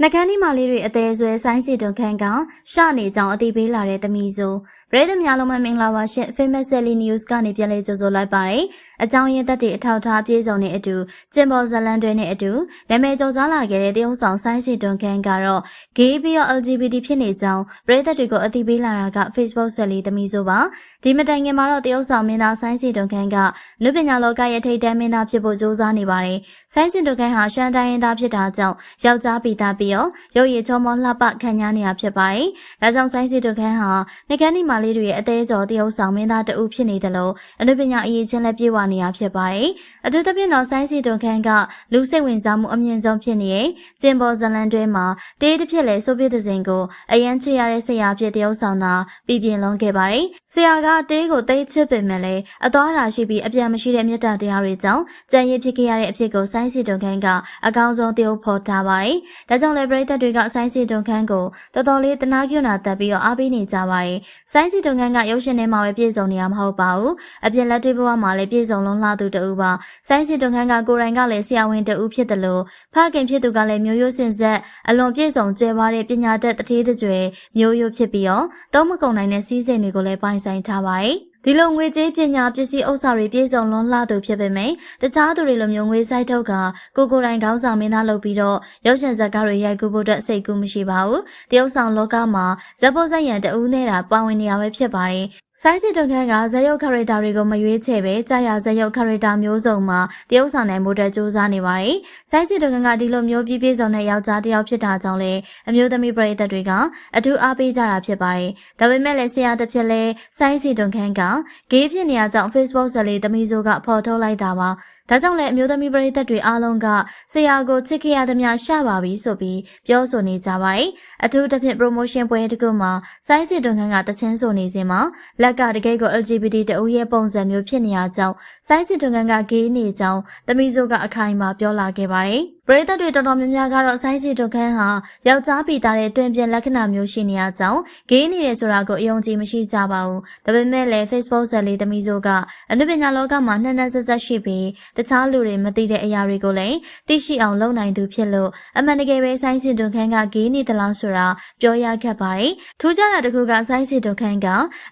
နှကန်းဒီမာလေးတွေအသေးဆွဲဆိုင်းစီတုန်ခန့်ကရှနေကြောင်အတိပေးလာတဲ့သမီးဆိုပရိသတ်များလုံးမမင်္ဂလာပါရှင် Famous Sally News ကနေပြန်လည်ကြိုဆိုလိုက်ပါတယ်အကြောင်းရင်းသက်တွေအထောက်ထားပြေဆုံးတဲ့အတူကျင်ပေါ်ဇလန်တွေနဲ့အတူနာမည်ကျော်ကြားလာခဲ့တဲ့တရုတ်ဆောင်ဆိုင်းစီတုန်ခန့်ကတော့ gay ပြီးတော့ LGBT ဖြစ်နေကြောင်းပရိသတ်တွေကိုအတိပေးလာတာက Facebook Sally သမီးဆိုပါဒီမတိုင်ခင်မှာတော့တရုတ်ဆောင်မင်းသားဆိုင်းစီတုန်ခန့်ကလူပညာလောကရဲ့ထိပ်တန်းမင်းသားဖြစ်ဖို့ကြိုးစားနေပါတယ်ဆိုင်းစီတုန်ခန့်ဟာရှမ်းတိုင်းရင်းသားဖြစ်တာကြောင့်ယောက်ျားပိသားပြီးတော့ရုပ်ရည်ချောမောလှပခံညားနေရဖြစ်ပါတယ်။ဒါကြောင့်ဆိုင်းစီတုခန်းဟာနေကန်းဒီမာလေးတွေရဲ့အသေးကျော်တရုပ်ဆောင်မင်းသားတဦးဖြစ်နေတယ်လို့အနုပညာအရေးချင်းလည်းပြေဝနေရဖြစ်ပါတယ်။အထူးသဖြင့်တော့ဆိုင်းစီတုခန်းကလူစိတ်ဝင်စားမှုအမြင့်ဆုံးဖြစ်နေရဲ့ကျင်ပေါ်ဇလန်တွဲမှာတေးတစ်ဖြစ်လဲဆိုပြတဲ့စဉ်ကိုအရန်ချရတဲ့ဆရာဖြစ်တရုပ်ဆောင်တာပြည်ပြင်းလုံးခဲ့ပါတယ်။ဆရာကတေးကိုသိချစ်ပင်မဲ့လဲအသွားအရာရှိပြီးအပြန်မရှိတဲ့မြတ်တာတရားတွေကြောင့်ကြံရည်ဖြစ်ခဲ့ရတဲ့အဖြစ်ကိုဆိုင်းစီတုခန်းကအကောင်းဆုံးတရုပ်ဖော်ထားပါတယ်။ဒါကြောင့်လည်းပရိသတ်တွေကဆိုင်းစီတုံခန်းကိုတော်တော်လေးတနာကျွနာတက်ပြီးတော့အားပေးနေကြပါတယ်။ဆိုင်းစီတုံခန်းကရုပ်ရှင်ထဲမှာပဲပြည့်စုံနေရမှာမဟုတ်ပါဘူး။အပြင်လက်တွေ့ဘဝမှာလည်းပြည့်စုံလုံးလှသူတူပါ။ဆိုင်းစီတုံခန်းကကိုရိုင်းကလည်းဆရာဝန်တူဖြစ်တယ်လို့ဖခင်ဖြစ်သူကလည်းမျိုးရိုးစင်ဆက်အလွန်ပြည့်စုံကျဲပါတဲ့ပညာတတ်တထေးတကြွယ်မျိုးရိုးဖြစ်ပြီးတော့သုံးမကုန်နိုင်တဲ့စီးစိမ်တွေကိုလည်းပိုင်ဆိုင်ထားပါတယ်။ ဒီလိုငွေကြေးပညာပစ္စည်းဥစ္စာတွေပြည့်စုံလွန်လှသူဖြစ်ပေမယ့်တခြားသူတွေလိုမျိုးငွေစိုက်ထုတ်ကကိုကိုယ်တိုင်ခေါင်းဆောင်မင်းသားလုပ်ပြီးတော့ရုပ်ရှင်ဇာတ်ကားတွေရိုက်ကူးဖို့အတွက်စိတ်ကူးမရှိပါဘူး။တရုတ်ဆောင်လောကမှာဇက်ဖို့ဇက်ရန်တဦးနဲ့တာပါဝင်နေရပဲဖြစ်ပါတယ်။ ဆိုင်းစစ်တုံခန်းကဇက်ရုပ်ခရစ်တာတွေကိုမရွေးချယ်ပဲကြာရဇက်ရုပ်ခရစ်တာမျိုးစုံမှာတရုတ်ဆောင်နိုင်မှုအတွက်စူးစမ်းနေပါတယ်။ဆိုင်းစစ်တုံခန်းကဒီလိုမျိုးပြည့်ပြည့်စုံတဲ့ယောက်ျားတစ်ယောက်ဖြစ်တာကြောင့်လည်းအမျိုးသမီးပရိသတ်တွေကအထူးအားပေးကြတာဖြစ်ပါတယ်။ဒါပေမဲ့လည်းဆရာတစ်ဖြစ်လဲဆိုင်းစစ်တုံခန်းကဂေးဖြစ်နေရကြောင့် Facebook ဇာတ်လေးသမီးဆိုကဖော်ထုတ်လိုက်တာပါ။ဒါကြောင့်လည်းအမျိုးသမီးပရိသတ်တွေအားလုံးကဆရာကိုချစ်ခဲ့ရသမျှရှာပါပြီဆိုပြီးပြောဆိုနေကြပါတယ်။အထူးသဖြင့် promotion ပွဲတစ်ခုမှာစိုင်းစစ်တွန်ခန်းကတချင်းဆိုနေစဉ်မှာလက်ကတကယ်ကို LGBT တအူရဲ့ပုံစံမျိုးဖြစ်နေရကြောင်းစိုင်းစစ်တွန်ခန်းကဂေးနေကြောင်းသမီးစုကအခိုင်အမာပြောလာခဲ့ပါတယ်။ပရိသတ်တွေတော်တော်များများကတော့ဆိုင်းစီတုခန်းဟာယောက်ျားပီသားတဲ့တွင်ပြင်လက္ခဏာမျိုးရှိနေရကြောင်းဂေးနေတယ်ဆိုတာကိုအယုံကြည်မရှိကြပါဘူး။ဒါပေမဲ့လည်း Facebook ဇာတ်လေးသမီးစုကအနုပညာလောကမှာနှက်နှက်ဆက်ဆက်ရှိပြီးတခြားလူတွေမသိတဲ့အရာတွေကိုလည်းသိရှိအောင်လုပ်နိုင်သူဖြစ်လို့အမှန်တကယ်ပဲဆိုင်းစီတုခန်းကဂေးနေသလားဆိုတာပြောရခက်ပါတယ်။ထူးခြားတာတစ်ခုကဆိုင်းစီတုခန်းက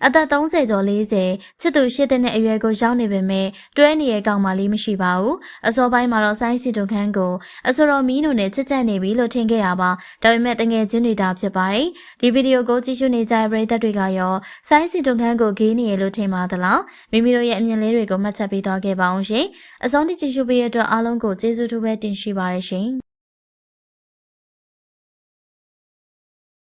အသက်30ကျော်40ချစ်သူရှိတဲ့အရွယ်ကိုရောက်နေပေမဲ့တွဲနေရဲ့ကောင်မလေးမရှိပါဘူး။အစောပိုင်းမှာတော့ဆိုင်းစီတုခန်းကိုအဆိုတော်မီးနိုနဲ့ချစ်ချက်နေပြီလို့ထင်ခဲ့တာပါဒါပေမဲ့တငယ်ချင်းတွေတာဖြစ်ပါတယ်ဒီဗီဒီယိုကိုကြည့်ရှုနေကြတဲ့ပရိသတ်တွေကရောဆိုင်းစီတုံခန်းကိုဂေးနေရလို့ထင်ပါသလားမိမိတို့ရဲ့အမြင်လေးတွေကိုမှတ်ချက်ပေးသွားခဲ့ပါအောင်ရှင်အဆုံးထိကြည့်ရှုပေးရတဲ့အတွက်အားလုံးကိုကျေးဇူးထူးပဲတင်ရှိပါရရှင်